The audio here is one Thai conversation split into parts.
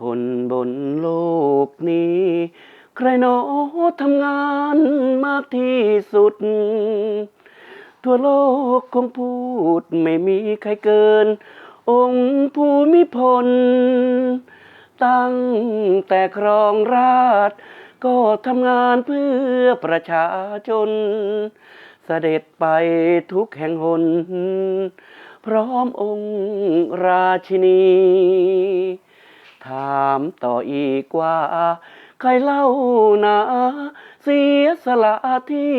คนบนโลกนี้ ใครหนอทำงานมากที่สุด ทั่วโลกคงพูดไม่มีใครเกิน องค์ภูมิพล ตั้งแต่ครองราช ก็ทำงานเพื่อประชาชนเสด็จไปทุกแห่งหนพร้อมองค์ราชินี ถามต่ออีกว่า ใครเล่านะเสียสละที่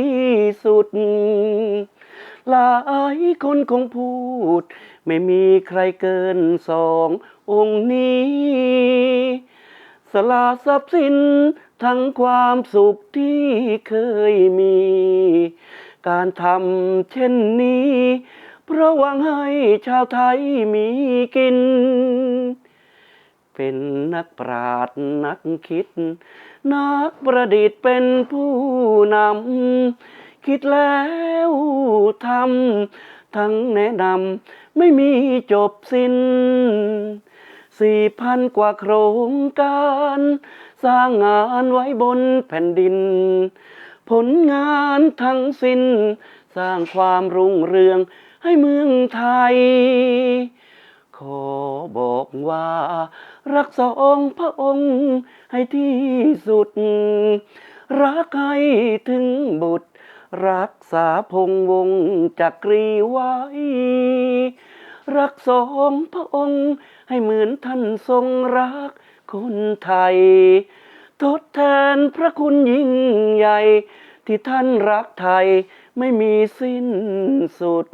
สุด หลายคนคงพูด ไม่มีใครเกินสององค์นี้ สละทรัพย์สินทั้งความสุขที่เคยมี การทำเช่นนี้ เพราะหวังให้ชาวไทยมีกิน เป็นนักปราชญ์นักคิด นักประดิษฐ์เป็นผู้นำ คิดแล้วทำทั้งแนะนำไม่มีจบสิ้นสี่พันกว่าโครงการ สร้างงานไว้บนแผ่นดิน ผลงานทั้งสิ้น สร้างความรุ่งเรืองให้เมืองไทยขอ บอกว่า รักสองพระองค์ให้ที่สุด รักให้ถึงบุตร รักษาพงวงจักรีไว้ รักสองพระองค์ให้เหมือนท่านทรงรักคนไทย ทดแทนพระคุณยิ่งใหญ่ ที่ท่านรักไทยไม่มีสิ้นสุด